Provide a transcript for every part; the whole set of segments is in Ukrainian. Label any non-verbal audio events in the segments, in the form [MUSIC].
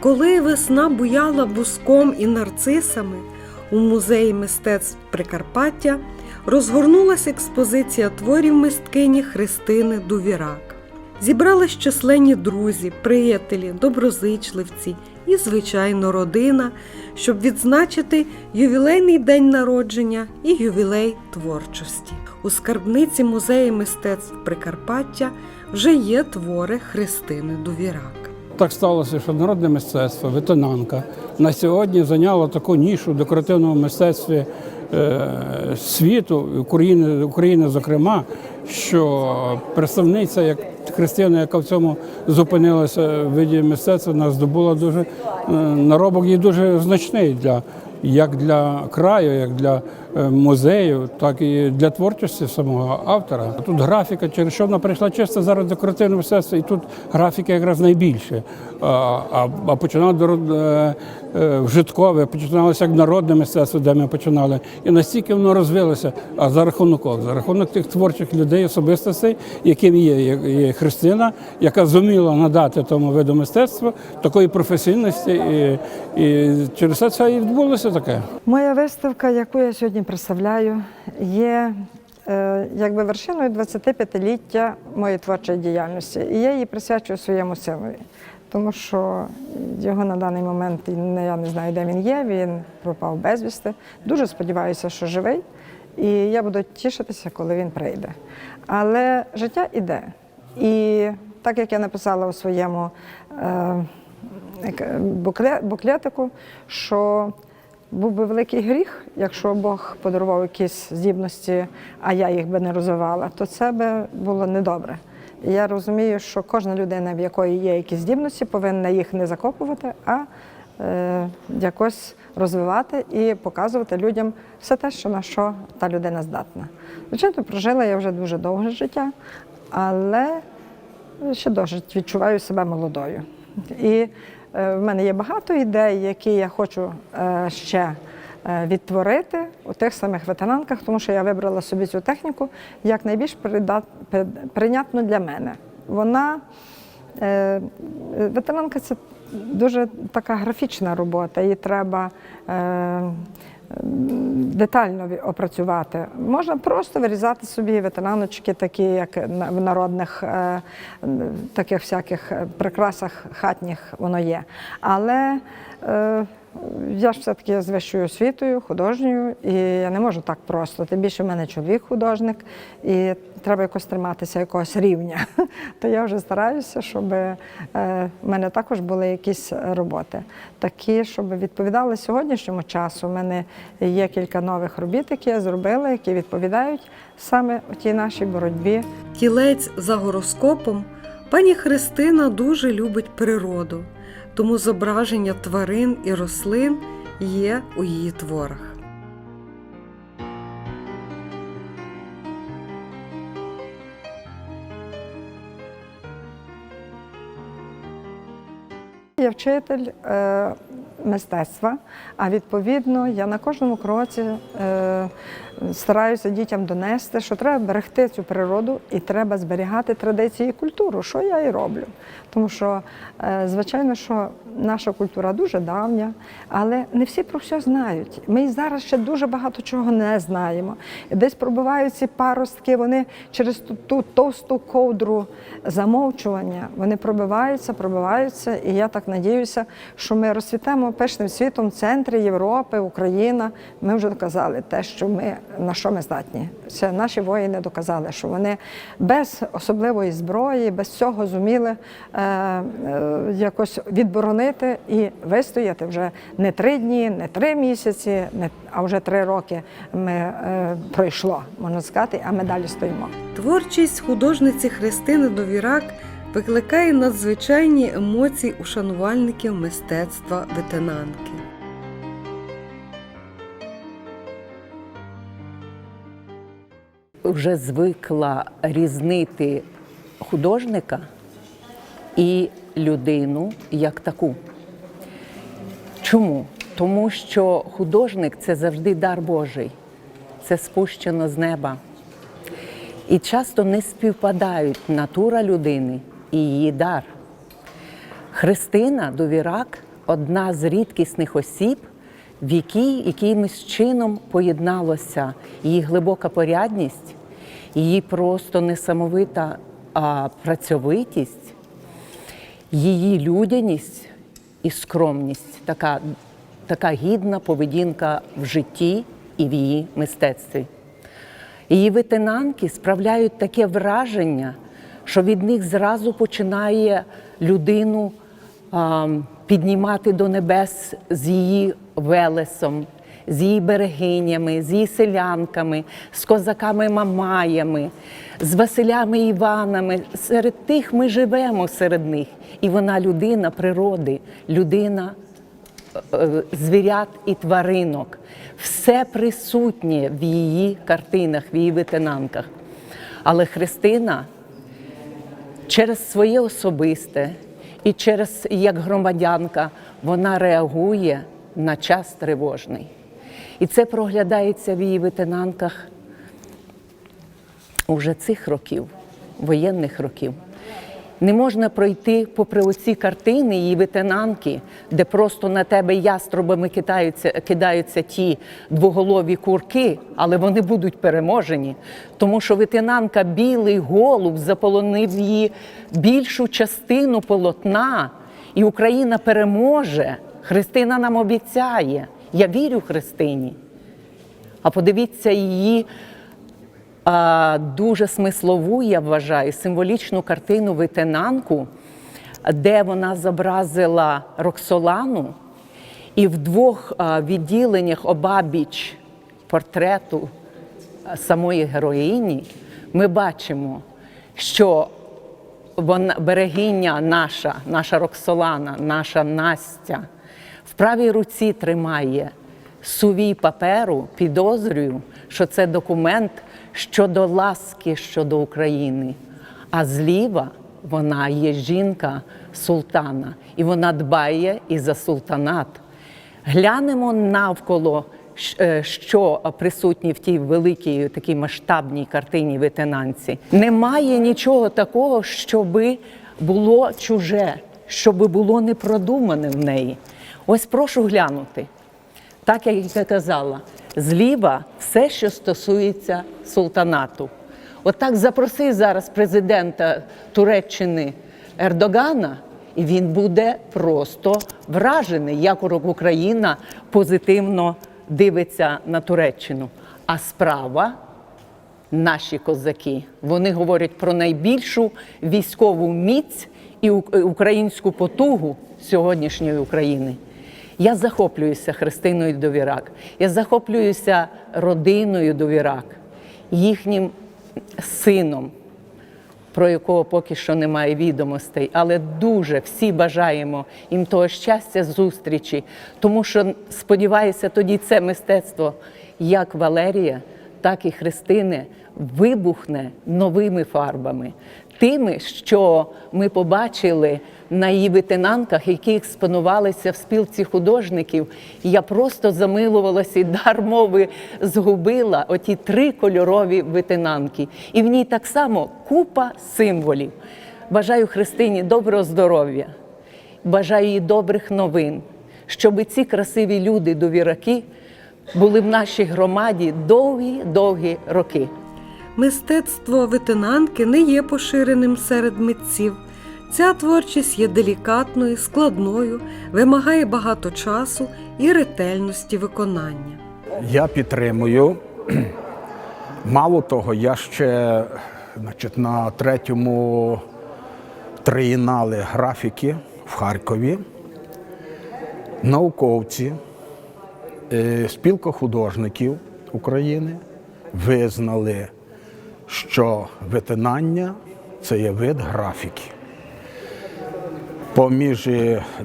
Коли весна буяла буском і нарцисами, у музеї мистецтв Прикарпаття розгорнулася експозиція творів мисткині Христини Дувірак. Зібрались численні друзі, приятелі, доброзичливці і, звичайно, родина, щоб відзначити ювілейний день народження і ювілей творчості. У скарбниці музею мистецтв Прикарпаття вже є твори Христини Дувірак. Так сталося, що народне мистецтво, ветенанка на сьогодні зайняло таку нішу в декоративному мистецтві е, світу, України, України, зокрема, що представниця, як Христина, яка в цьому зупинилася в виді мистецтва, вона здобула дуже е, наробок і дуже значний для як для краю, як для е, музею, так і для творчості самого автора. Тут графіка, через що вона прийшла чисто зараз декоративне мистецтво, і тут графіки якраз найбільше. А, а, до е, е, вжиткове, починалося як народне мистецтво, де ми починали. І настільки воно розвилося. А за рахунок за рахунок тих творчих людей, особистостей, яким є, є Христина, яка зуміла надати тому виду мистецтва такої професійності, і, і через це це і відбулося таке. Моя виставка, яку я сьогодні представляю, є е, якби вершиною 25-ліття моєї творчої діяльності. І я її присвячую своєму синові, тому що його на даний момент я не знаю, де він є. Він пропав безвісти. Дуже сподіваюся, що живий. І я буду тішитися, коли він прийде. Але життя іде. І так як я написала у своєму е, буклетику, що був би великий гріх, якщо Бог подарував якісь здібності, а я їх би не розвивала, то це би було недобре. Я розумію, що кожна людина, в якої є якісь здібності, повинна їх не закопувати, а е, якось розвивати і показувати людям все те, що на що та людина здатна. Звичайно, прожила я вже дуже довге життя, але ще досить відчуваю себе молодою. І в мене є багато ідей, які я хочу е, ще е, відтворити у тих самих ветеранках, тому що я вибрала собі цю техніку як найбільш прийнятну для мене. Вона е, ветеранка це дуже така графічна робота, її треба. Детально опрацювати. Можна просто вирізати собі ветераночки, такі, як в народних е, таких всяких е, прикрасах хатніх воно є. Але е, я ж все-таки з вищою освітою, художньою, і я не можу так просто. Тим більше в мене чоловік художник, і треба якось триматися якогось рівня. [LAUGHS] То я вже стараюся, щоб е, в мене також були якісь роботи, такі, щоб відповідали сьогоднішньому часу. У мене є кілька нових робіт, які я зробила, які відповідають саме тій нашій боротьбі Тілець за гороскопом пані Христина дуже любить природу, тому зображення тварин і рослин є у її творах. Я вчитель е, мистецтва, а відповідно я на кожному кроці е, стараюся дітям донести, що треба берегти цю природу і треба зберігати традиції і культуру, що я і роблю. Тому що, е, звичайно, що наша культура дуже давня, але не всі про все знають. Ми зараз ще дуже багато чого не знаємо. Десь пробивають ці паростки, вони через ту, ту товсту ковдру замовчування, вони пробиваються, пробиваються. І я так надіюся, що ми розцвітемо пишним світом центрі Європи, Україна. Ми вже доказали те, що ми на що ми здатні. Це наші воїни доказали, що вони без особливої зброї, без цього зуміли е, е, якось відборонити і вистояти вже не три дні, не три місяці, не, а вже три роки ми е, пройшло, можна сказати, а ми далі стоїмо. Творчість художниці Христини Довірак викликає надзвичайні емоції у шанувальників мистецтва ветенанки. вже звикла різнити художника і людину як таку. Чому? Тому що художник це завжди дар Божий, це спущено з неба. І часто не співпадають натура людини і її дар. Христина Довірак одна з рідкісних осіб, в якій якимось чином поєдналося її глибока порядність, її просто несамовита а, працьовитість, її людяність і скромність, така, така гідна поведінка в житті і в її мистецтві. Її витинанки справляють таке враження, що від них зразу починає людину піднімати до небес з її велесом, з її берегинями, з її селянками, з козаками-мамаями, з Василями Іванами. Серед тих ми живемо серед них. І вона людина природи, людина е, звірят і тваринок. Все присутнє в її картинах, в її витинанках. Але Христина через своє особисте і через як громадянка вона реагує на час тривожний. І це проглядається в її витинанках уже цих років, воєнних років. Не можна пройти попри оці картини її витинанки, де просто на тебе яструбами кидаються, кидаються ті двоголові курки, але вони будуть переможені. Тому що витинанка білий голуб заполонив її більшу частину полотна, і Україна переможе. Христина нам обіцяє. Я вірю Христині. А подивіться її дуже смислову, я вважаю, символічну картину витинанку, де вона зобразила Роксолану, і в двох відділеннях обабіч портрету самої героїні ми бачимо, що вона, берегиня наша, наша Роксолана, наша Настя, в правій руці тримає сувій паперу, підозрюю, що це документ щодо ласки щодо України. А зліва вона є жінка султана, і вона дбає і за султанат. Глянемо навколо, е, що присутні в тій великій такій масштабній картині витинанці. Немає нічого такого, щоби було чуже, щоби було непродумане в неї. Ось прошу глянути. Так як я казала, зліва все, що стосується султанату. Отак запроси зараз президента Туреччини Ердогана, і він буде просто вражений, як Україна позитивно дивиться на Туреччину. А справа наші козаки. Вони говорять про найбільшу військову міць і українську потугу сьогоднішньої України. Я захоплююся Христиною Довірак. Я захоплююся родиною Довірак, їхнім сином, про якого поки що немає відомостей, але дуже всі бажаємо їм того щастя зустрічі, тому що сподіваюся, тоді це мистецтво, як Валерія, так і Христини, вибухне новими фарбами, тими, що ми побачили на її витинанках, які експонувалися в спілці художників. Я просто замилувалася і дар мови згубила оті три кольорові витинанки. І в ній так само купа символів. Бажаю Христині доброго здоров'я, бажаю їй добрих новин, щоб ці красиві люди, довіраки, були в нашій громаді довгі-довгі роки. Мистецтво витинанки не є поширеним серед митців. Ця творчість є делікатною, складною, вимагає багато часу і ретельності виконання. Я підтримую. Мало того, я ще значить, на третьому триєнале графіки в Харкові. Науковці, е, спілка художників України визнали, що витинання це є вид графіки поміж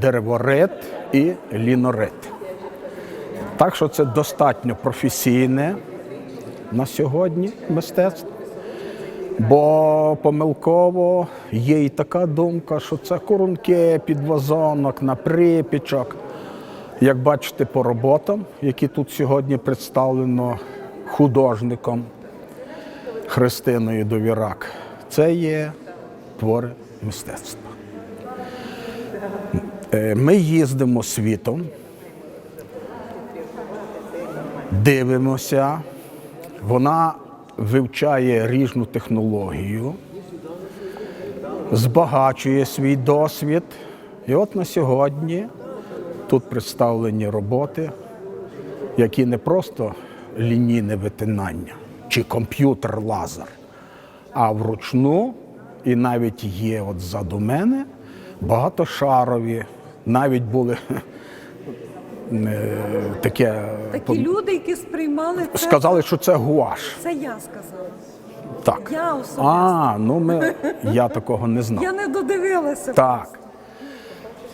дереворит і лінорит. Так що це достатньо професійне на сьогодні мистецтво. Бо помилково є і така думка, що це корунки під вазонок, на припічок. Як бачите по роботам, які тут сьогодні представлено художником Христиною Довірак, це є твори мистецтва. Е, Ми їздимо світом, дивимося, вона вивчає ріжну технологію, збагачує свій досвід. І от на сьогодні тут представлені роботи, які не просто лінійне витинання чи комп'ютер-лазер, а вручну, і навіть є от ззаду мене багатошарові, навіть були [LAUGHS] е, таке. Такі люди, які сприймали це, Сказали, що це гуаш. це я сказала. Так. Я особисто. А, ну ми, я такого не знав. Я не додивилася. Так.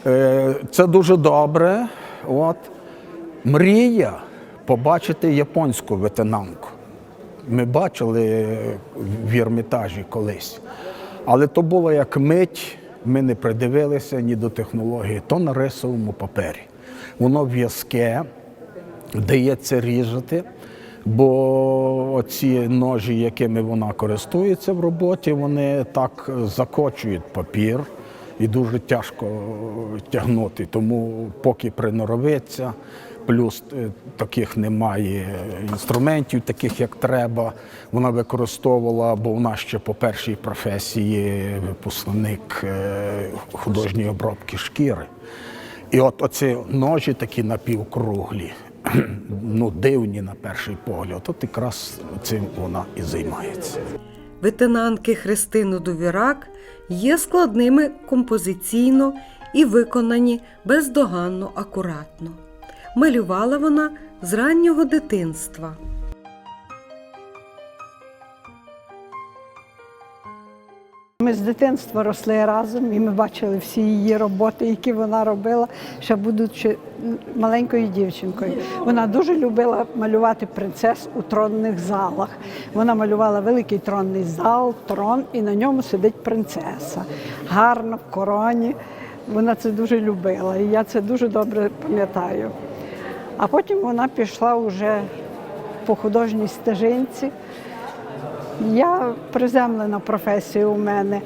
Е, Це дуже добре. От. Мрія побачити японську ветенанку. Ми бачили в Ермітажі колись. Але то було як мить, ми не придивилися ні до технології, то на рисовому папері. Воно в'язке, вдається різати, бо ці ножі, якими вона користується в роботі, вони так закочують папір і дуже тяжко тягнути. Тому поки приноровиться, плюс е, таких немає інструментів, таких як треба. Вона використовувала, бо вона ще по першій професії випускник е, художньої обробки шкіри. І от оці ножі такі напівкруглі, [CLEARS THROAT] ну дивні на перший погляд, от якраз цим вона і займається. Витинанки Христини Довірак є складними композиційно і виконані бездоганно акуратно. Малювала вона з раннього дитинства. Ми з дитинства росли разом, і ми бачили всі її роботи, які вона робила, ще будучи маленькою дівчинкою. Вона дуже любила малювати принцес у тронних залах. Вона малювала великий тронний зал, трон, і на ньому сидить принцеса. Гарно в короні. Вона це дуже любила, і я це дуже добре пам'ятаю. А потім вона пішла вже по художній стежинці. Я приземлена професія у мене.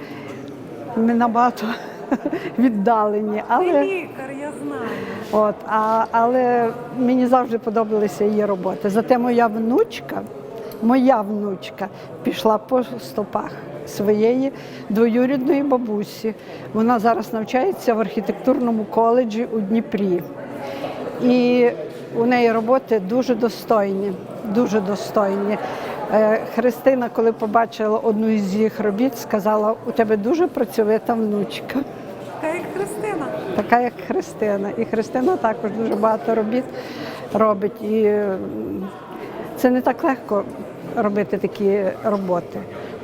Ми набагато [LAUGHS] віддалені, але, Лікар, я знаю. от, а, але мені завжди подобалися її роботи. Зате моя внучка, моя внучка пішла по стопах своєї двоюрідної бабусі. Вона зараз навчається в архітектурному коледжі у Дніпрі. І у неї роботи дуже достойні, дуже достойні. Е, Христина, коли побачила одну із їх робіт, сказала: у тебе дуже працьовита внучка, Така як Христина. така як Христина. І Христина також дуже багато робіт робить. І це не так легко робити такі роботи.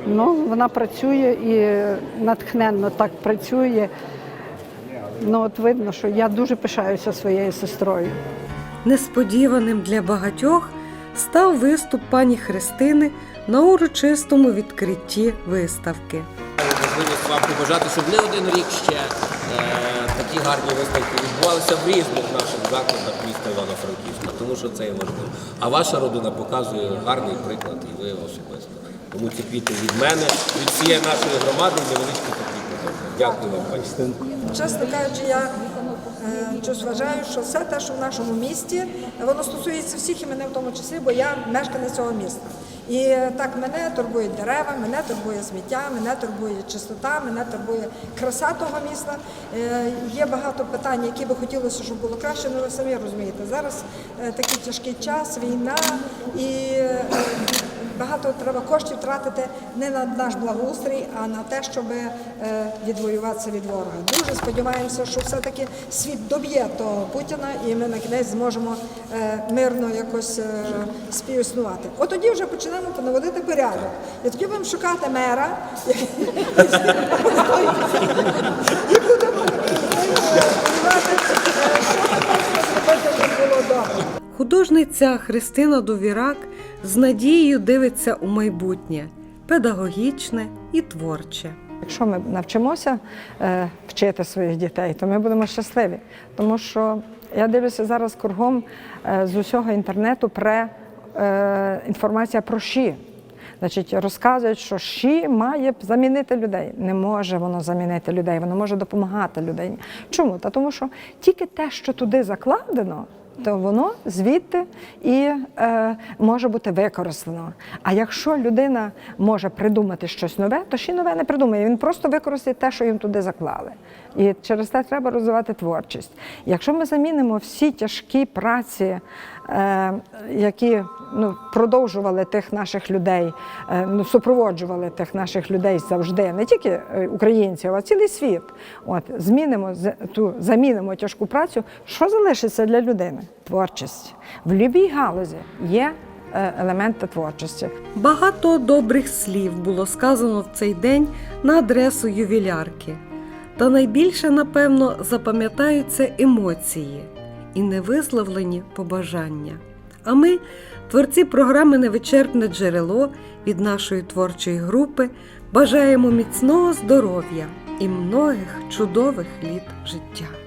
Ну, вона працює і натхненно так працює. Ну, от видно, що я дуже пишаюся своєю сестрою. Несподіваним для багатьох став виступ пані Христини на урочистому відкритті виставки. можливість вам побажати, щоб не один рік ще е, такі гарні виставки відбувалися в різних наших закладах міста Івано-Франківська, тому що це є важливо. А ваша родина показує гарний приклад, і ви особисто. Тому ці квіти від мене, від всієї нашої громади, невеличкі такі. Дякую вам, пані. Чесно кажучи, я вважаю, що все те, що в нашому місті, воно стосується всіх і мене в тому числі, бо я мешканець цього міста. І так мене турбують дерева, мене турбує сміття, мене турбує чистота, мене турбує краса того міста. Е, Є багато питань, які би хотілося, щоб було краще, але ви самі розумієте. Зараз е, такий тяжкий час, війна і е, багато треба коштів тратити не на наш благоустрій, а на те, щоб е, відвоюватися від ворога. Дуже сподіваємося, що все-таки світ доб'є того Путіна, і ми на кінець зможемо е, мирно якось е, співіснувати. От тоді вже почнемо наводити порядок. І тоді будемо шукати мера, і будемо. Художниця Христина Довірак з надією дивиться у майбутнє педагогічне і творче. Якщо ми навчимося е, вчити своїх дітей, то ми будемо щасливі. Тому що я дивлюся зараз кругом е, з усього інтернету пре е, інформація про щі. Значить, розказують, що щі має замінити людей. Не може воно замінити людей, воно може допомагати людині. Чому? Та тому що тільки те, що туди закладено, то воно звідти і е, може бути використано. А якщо людина може придумати щось нове, то ще нове не придумає. Він просто використає те, що їм туди заклали. І через те треба розвивати творчість. Якщо ми замінимо всі тяжкі праці, які ну, продовжували тих наших людей, е, ну, супроводжували тих наших людей завжди, не тільки е, українців, а цілий світ. От, змінимо ту, замінимо тяжку працю, що залишиться для людини? Творчість. В будь-якій галузі є е, елементи творчості. Багато добрих слів було сказано в цей день на адресу ювілярки. Та найбільше, напевно, запам'ятаються емоції і невисловлені побажання. А ми, творці програми Невичерпне джерело від нашої творчої групи, бажаємо міцного здоров'я і многих чудових літ життя.